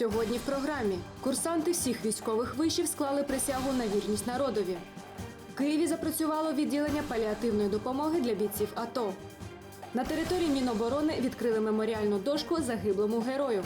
Сьогодні в програмі курсанти всіх військових вишів склали присягу на вірність народові. В Києві запрацювало відділення паліативної допомоги для бійців АТО. На території Міноборони відкрили меморіальну дошку загиблому герою.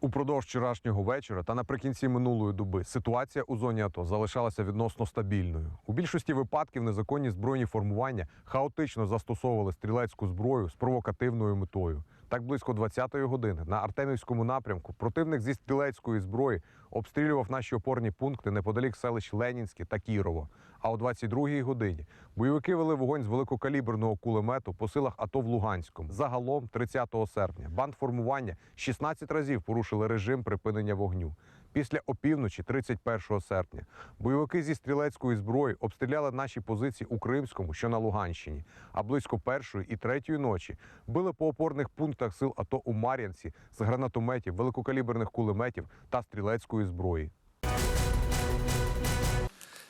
Упродовж вчорашнього вечора та наприкінці минулої доби ситуація у зоні АТО залишалася відносно стабільною. У більшості випадків незаконні збройні формування хаотично застосовували стрілецьку зброю з провокативною метою. Так близько 20-ї години на Артемівському напрямку противник зі стрілецької зброї обстрілював наші опорні пункти неподалік селищ Ленінське та Кірово. А о 22-й годині бойовики вели вогонь з великокаліберного кулемету по силах АТО в Луганському. Загалом, 30 серпня, бандформування 16 разів порушили режим припинення вогню. Після опівночі, 31 серпня, бойовики зі стрілецької зброї обстріляли наші позиції у Кримському, що на Луганщині. А близько першої і третьої ночі били по опорних пунктах сил АТО у Мар'янці з гранатометів, великокаліберних кулеметів та стрілецької зброї.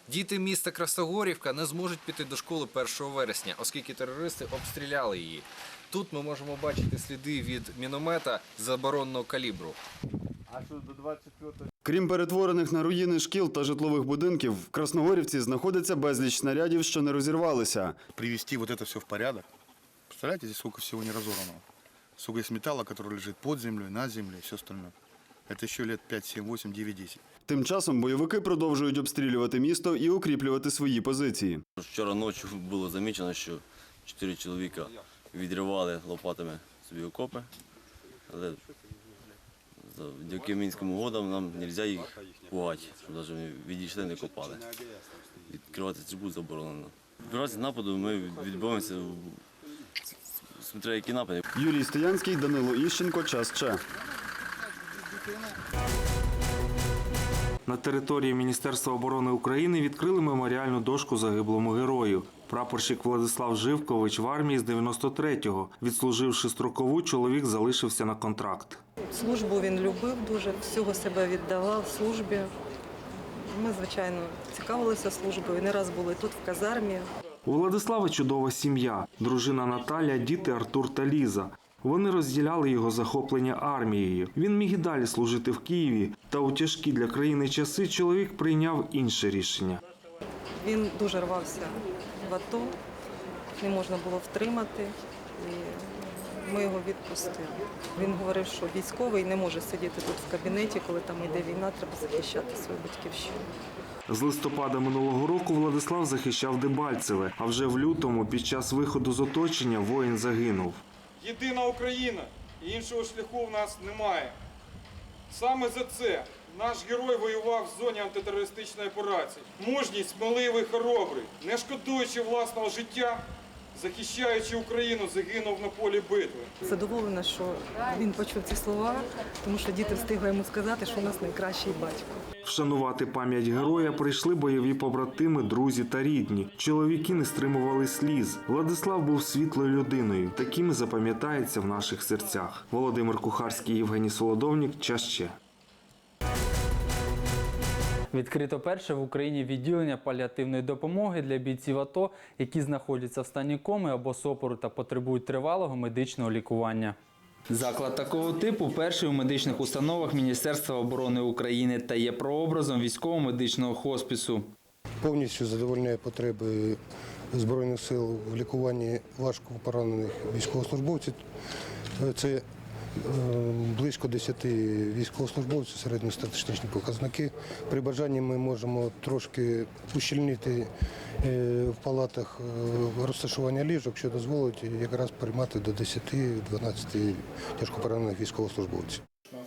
Діти міста Красогорівка не зможуть піти до школи 1 вересня, оскільки терористи обстріляли її. Тут ми можемо бачити сліди від міномета забороненого калібру. Крім перетворених на руїни шкіл та житлових будинків, в Красногорівці знаходиться безліч снарядів, що не розірвалися. привести вот это все в порядок. Представляете, здесь сколько всего не разорванного. Сколько есть металла, который лежит под землей, на земле и все остальное. Это еще лет 5, 7, 8, 9, 10. Тим часом бойовики продовжують обстрілювати місто і укріплювати свої позиції. Вчора ночі було замічено, що чотири чоловіка відривали лопатами собі окопи. Але завдяки мінським угодам нам не можна їх пугати, щоб навіть відійшли, не копали. Відкривати трубу заборонено. В разі нападу ми відбиваємося смотря які напади. Юрій Стоянський, Данило Іщенко, час Че. На території Міністерства оборони України відкрили меморіальну дошку загиблому герою. Прапорщик Владислав Живкович в армії з 93-го. Відслуживши строкову, чоловік залишився на контракт. Службу він любив дуже, всього себе віддавав службі. Ми, звичайно, цікавилися службою. Не раз були тут, в казармі. У Владислава чудова сім'я, дружина Наталя, діти Артур та Ліза. Вони розділяли його захоплення армією. Він міг і далі служити в Києві, та у тяжкі для країни часи чоловік прийняв інше рішення. Він дуже рвався в АТО, не можна було втримати. І ми його відпустили. Він говорив, що військовий не може сидіти тут в кабінеті, коли там йде війна, треба захищати свою батьківщину. З листопада минулого року Владислав захищав Дебальцеве, а вже в лютому під час виходу з оточення воїн загинув. Єдина Україна, і іншого шляху в нас немає. Саме за це наш герой воював в зоні антитерористичної операції. Мужність, сміливий, хоробрий, не шкодуючи власного життя, захищаючи Україну, загинув на полі битви. Задоволена, що він почув ці слова, тому що діти встигли йому сказати, що у нас найкращий батько. Вшанувати пам'ять героя прийшли бойові побратими, друзі та рідні. Чоловіки не стримували сліз. Владислав був світлою людиною. Таким і запам'ятається в наших серцях. Володимир Кухарський, Євгеній Солодовнік. Час ще. Відкрито перше в Україні відділення паліативної допомоги для бійців АТО, які знаходяться в стані коми або сопору та потребують тривалого медичного лікування. Заклад такого типу перший у медичних установах Міністерства оборони України та є прообразом військово-медичного хоспісу. повністю задовольняє потреби Збройних сил в лікуванні важко поранених військовослужбовців. Це близько 10 військовослужбовців, середньостатистичні показники. При бажанні ми можемо трошки ущільнити е, в палатах е, розташування ліжок, що дозволить якраз приймати до 10-12 тяжко поранених військовослужбовців.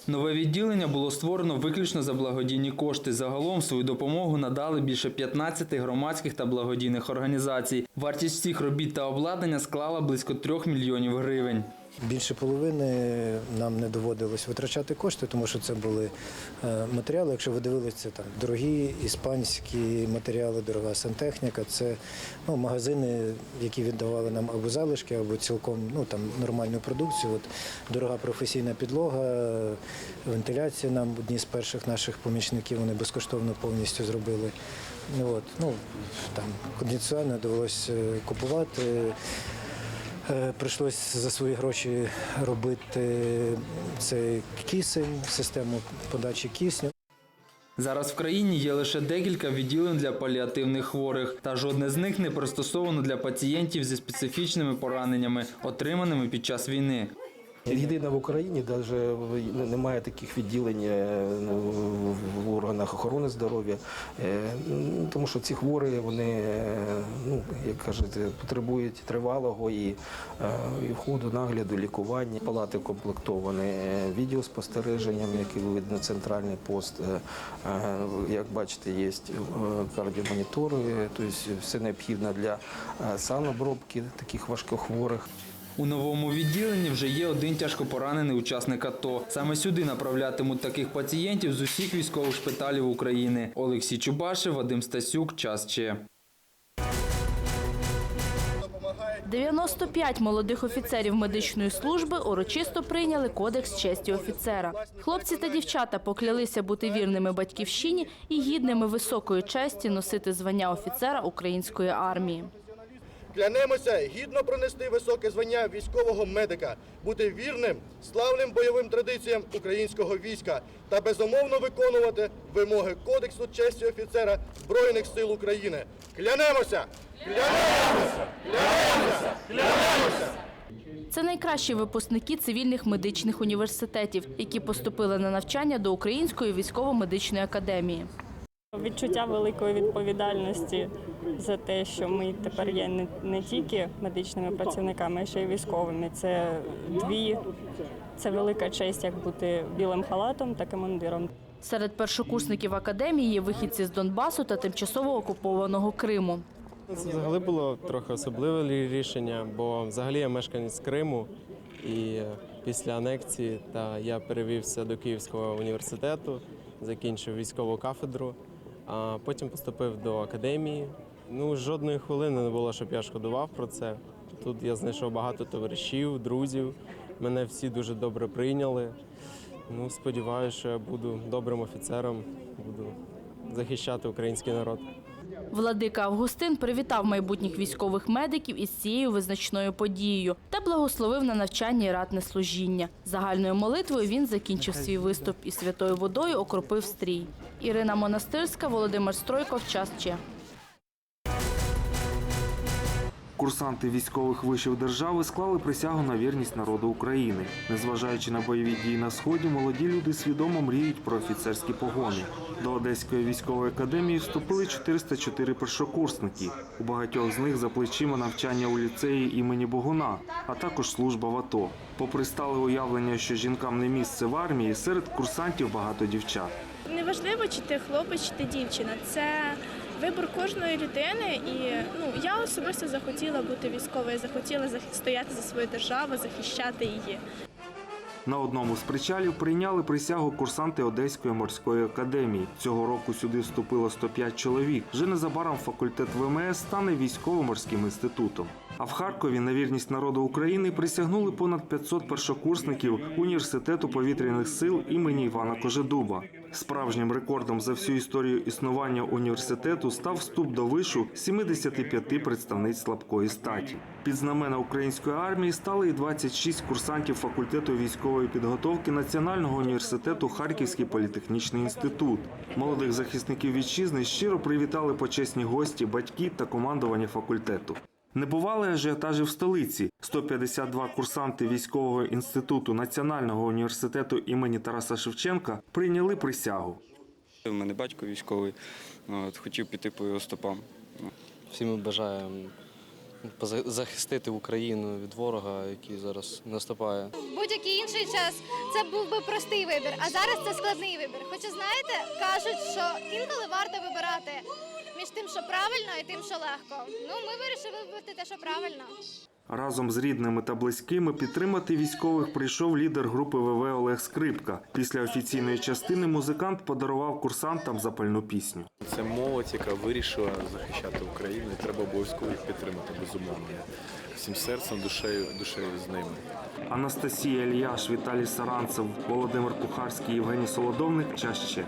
Нове відділення було створено виключно за благодійні кошти. Загалом свою допомогу надали більше 15 громадських та благодійних організацій. Вартість всіх робіт та обладнання склала близько 3 мільйонів гривень. Більше половини нам не доводилось витрачати кошти, тому що це були е, матеріали. Якщо ви дивилися, там дорогі іспанські матеріали, дорога сантехніка, це ну, магазини, які віддавали нам або залишки, або цілком ну, там, нормальну продукцію. От, дорога професійна підлога, вентиляція нам одні з перших наших помічників вони безкоштовно повністю зробили. Ну, от, ну, там, кондиціонер довелося купувати. Е, Прийшлось за свої гроші робити цей кисень, систему подачі кисню. Зараз в країні є лише декілька відділень для паліативних хворих, та жодне з них не пристосовано для пацієнтів зі специфічними пораненнями, отриманими під час війни. Єдине в Україні навіть немає таких відділень е, ну, в органах охорони здоров'я, е, тому що ці хворі, вони, е, ну, як кажуть, потребують тривалого і, і входу, нагляду, лікування. Палати комплектовані відеоспостереженням, які видно центральний пост. Як бачите, є кардіомонітори, тобто все необхідне для санобробки таких важкохворих. У новому відділенні вже є один тяжкопоранений учасник АТО. Саме сюди направлятимуть таких пацієнтів з усіх військових шпиталів України. Олексій Чубашев, Вадим Стасюк, час ще. 95 молодих офіцерів медичної служби урочисто прийняли кодекс честі офіцера. Хлопці та дівчата поклялися бути вірними батьківщині і гідними високої честі носити звання офіцера української армії. Клянемося гідно пронести високе звання військового медика, бути вірним, славним бойовим традиціям українського війська та безумовно виконувати вимоги Кодексу честі офіцера Збройних сил України. Клянемося! Клянемося! Клянемося! Клянемося! Це найкращі випускники цивільних медичних університетів, які поступили на навчання до Української військово-медичної академії. Відчуття великої відповідальності за те, що ми тепер є не, не тільки медичними працівниками, а ще й військовими. Це дві це велика честь, як бути білим халатом та командиром. Серед першокурсників академії є вихідці з Донбасу та тимчасово окупованого Криму. Це взагалі було трохи особливе рішення, бо взагалі я мешканець Криму і після анексії та я перевівся до Київського університету, закінчив військову кафедру, а потім поступив до академії. Ну, жодної хвилини не було, щоб я шкодував про це. Тут я знайшов багато товаришів, друзів. Мене всі дуже добре прийняли. Ну, сподіваюся, що я буду добрим офіцером, буду захищати український народ. Владика Августин привітав майбутніх військових медиків із цією визначною подією та благословив на навчання і ратне служіння. Загальною молитвою він закінчив свій виступ і святою водою окропив стрій. Ірина Монастирська, Володимир Стройков. Час. Курсанти військових вишів держави склали присягу на вірність народу України. Незважаючи на бойові дії на сході, молоді люди свідомо мріють про офіцерські погони. До Одеської військової академії вступили 404 першокурсники. У багатьох з них за плечима навчання у ліцеї імені Богуна, а також служба в АТО. Попри стале уявлення, що жінкам не місце в армії, серед курсантів багато дівчат. Неважливо, чи ти хлопець, чи ти дівчина. Це вибір кожної людини. І ну я особисто захотіла бути військовою, захотіла стояти за свою державу, захищати її. На одному з причалів прийняли присягу курсанти Одеської морської академії. Цього року сюди вступило 105 чоловік. Вже незабаром факультет ВМС стане військово-морським інститутом. А в Харкові на вірність народу України присягнули понад 500 першокурсників університету повітряних сил імені Івана Кожедуба. Справжнім рекордом за всю історію існування університету став вступ до вишу 75 представниць слабкої статі. Під знамена української армії стали і 26 курсантів факультету військової підготовки Національного університету Харківський політехнічний інститут. Молодих захисників вітчизни щиро привітали почесні гості, батьки та командування факультету. Не бували ажіотажі в столиці. 152 курсанти військового інституту Національного університету імені Тараса Шевченка прийняли присягу. У мене батько військовий, от, хотів піти по його стопам. Всім бажаємо захистити Україну від ворога, який зараз наступає. Будь-який інший час це був би простий вибір, а зараз це складний вибір. Хоча, знаєте, кажуть, що інколи варто вибирати між тим, що правильно, і тим, що легко. Ну, ми вирішили вибрати те, що правильно. Разом з рідними та близькими підтримати військових прийшов лідер групи ВВ Олег Скрипка. Після офіційної частини музикант подарував курсантам запальну пісню. Це молодь, яка вирішила захищати Україну. і Треба обов'язково їх підтримати, безумовно. Всім серцем, душею, душею з ними. Анастасія Ільяш, Віталій Саранцев, Володимир Кухарський, Євгеній Солодовник. Час ще.